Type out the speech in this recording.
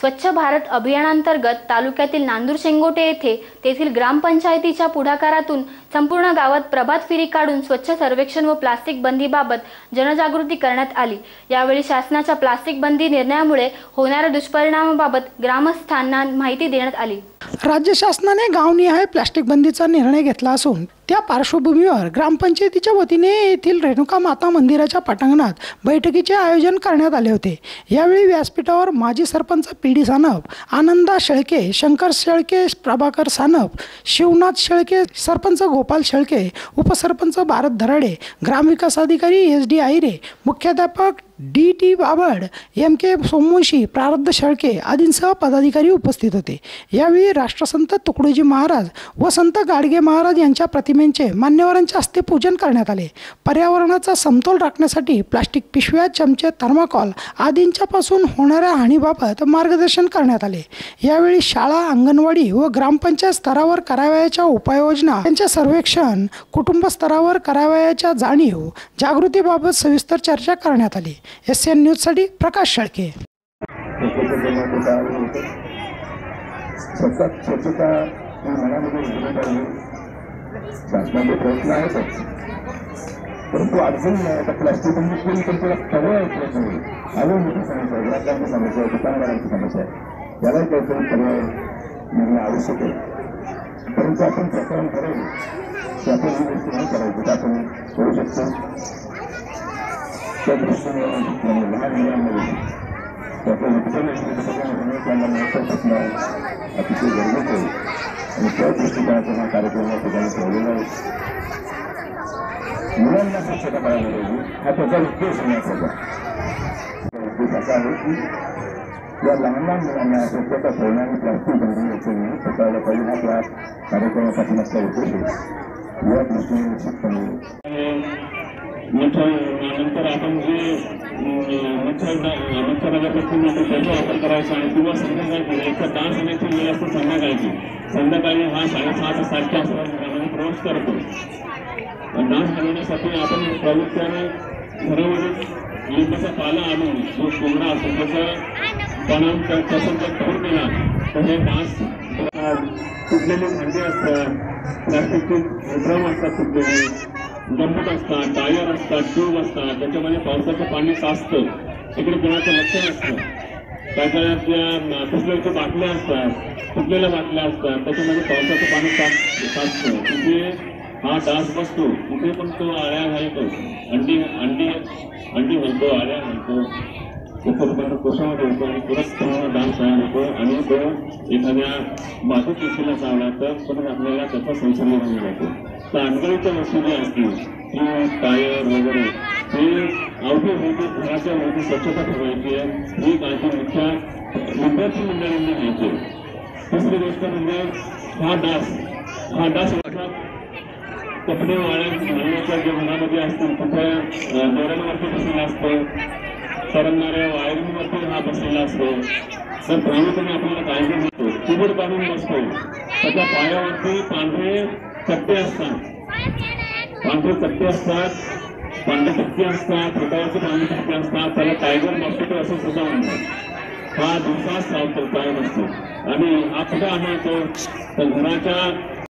स्वच्छ भारत अभियानांतर्गत तालुक्यातील नांदूर शेंगोटे येथे तेथील ग्रामपंचायतीच्या पुढाकारातून संपूर्ण गावात प्रभात फेरी काढून स्वच्छ सर्वेक्षण व प्लास्टिक बंदीबाबत जनजागृती करण्यात आली. यावेळी शासनाच्या प्लास्टिक बंदी निर्णयामुळे होणाऱ्या दुष्परिणामाबाबत ग्रामस्थांना माहिती देण्यात आली. राज्य शासनाने गावनिहाय प्लास्टिक बंदीचा निर्णय घेतला असून त्या पार्श्वभूमीवर ग्रामपंचायतीच्या वतीने येथील रेणुका माता मंदिराच्या पटांगणात बैठकीचे आयोजन करण्यात आले होते. यावेळी व्यासपीठावर माजी सरपंच पी डी सानप आनंदा शेळके शंकर शेळके प्रभाकर सानप शिवनाथ शेळके सरपंच गोपाल शेळके उपसरपंच भारत धराडे ग्रामविकास अधिकारी एस डी आहिरे मुख्याध्यापक D T Babad M K Somvanshi Prarabdh Shelke आदींसह पदाधिकारी उपस्थित होते. यावेळी राष्ट्रसंत तुकडोजी महाराज व संत गाडगे महाराज यांच्या प्रतिमेंचे मान्यवरांच्या हस्ते पूजन करण्यात आले. पर्यावरणाचा समतोल राखण्यासाठी प्लास्टिक पिशव्या चमचे थर्माकॉल आदींच्यापासून होणाऱ्या हानीबाबत मार्गदर्शन करण्यात आले. यावेळी शाळा अंगणवाडी व ग्रामपंचायत स्तरावर करावयाच्या उपाययोजना यांचे सर्वेक्षण कुटुंब स्तरावर करावयाच्या जाणीव जागृतीबाबत सविस्तर चर्चा करण्यात आली. एस एन न्यूज़ न्यूजसाठी प्रकाश आहेतच परंतु अडचण नाही आता प्लास्टिक त्याला पर्याय उपलब्ध होईल अजून मोठी समस्या आहे ग्राहकांची समस्या आहे दुकानदारांची समस्या आहे यालाही काहीतरी पर्याय मिळणं आवश्यक आहे परंतु आपण प्रकरण करेल की आपण ही गोष्ट नाही करायची आपण करू शकतो लहान मुलांमध्ये त्याचं विकसन सगळ्यांना त्यांना महत्त्व असणं अतिशय गरजेचं आहे आणि त्या दृष्टिकोनातून हा कार्यक्रम या ठिकाणी ठेवलेला आहे मुलांना स्वच्छता करायला पाहिजे हा त्याचा उद्देश होण्याचा उद्देश असा आहे की या लहान लहान मुलांना स्वच्छता ठेवणं आणि प्लास्टिक बंदी याचं नाही पसायला पाहिजे हा त्या कार्यक्रमासाठी नसता उद्देश आहे या दृष्टीने निश्चितपणे मच्छर नंतर आपण जे मच्छर मच्छर म्हणतो त्याचा वापर करायचा आणि किंवा संध्याकाळची एकचा तास होण्याची वेळ असतो संध्याकाळची. संध्याकाळी हा साडेसहा ते सातच्या आसपास प्रवेश करतो. डान्स बनवण्यासाठी आपण प्रामुख्याने घरामध्ये लिंबाचा पाला आणून जो कोंबडा असतो त्याचा बनवून तसं जर ठेवून दिला तर हे डान्स तुटलेले भांडे असतात प्लास्टिकचे ड्रम असतात तुटलेले गंमत असतात टायर असतात ट्यूब असतात त्याच्यामध्ये पावसाचं पाणी साचतं. तिकडे कोणाचं लक्ष नसतं. त्याच्या कुठल्या बाटल्या असतात फुटलेल्या बाटल्या असतात त्याच्यामध्ये पावसाचं पाणी साच साचतं. तिथे हा डास बसतो. कुठे पण तो आळ्या घालतो. अंडी अंडी अंडी घालतो आळ्या घालतो. त्याच्यापर्यंत कोशामध्ये होतो आणि परत तुम्हाला डान्स तयार होतो. आणि तो एखाद्या बाजूक व्यक्तीला चावला तर परत आपल्याला त्याचा संसर्ग होऊन जातो. तर वस्तू ज्या असतील किंवा टायर वगैरे हे अवघे घराच्या मोठी स्वच्छता ठेवायची आहे. ही काळजी मुख्य विद्यार्थी मंडळींनी घ्यायची दुसरी गोष्ट म्हणजे हा डास हा डास कपडे वाळ्या घालण्याच्या ज्या असतील तिथे दोऱ्यांवरती बसलेला असतो. तरंगणाऱ्या वायरिंगवरती हा बसलेला असतो. तर प्रामुख्याने आपल्याला काळजी घेतो. चिबड काढून बसतो. त्याच्या पायावरती पांढरे चट्टे असतात पांढरे चट्टे असतात पांढरे चक्के असतात हातावरचे पांढरे चक्के असतात त्याला टायगर मॉस्किटो असं सुद्धा म्हणतात. हा दिवसा सावतो कायम असतो. आणि हा कुठं आढळतो तर घराच्या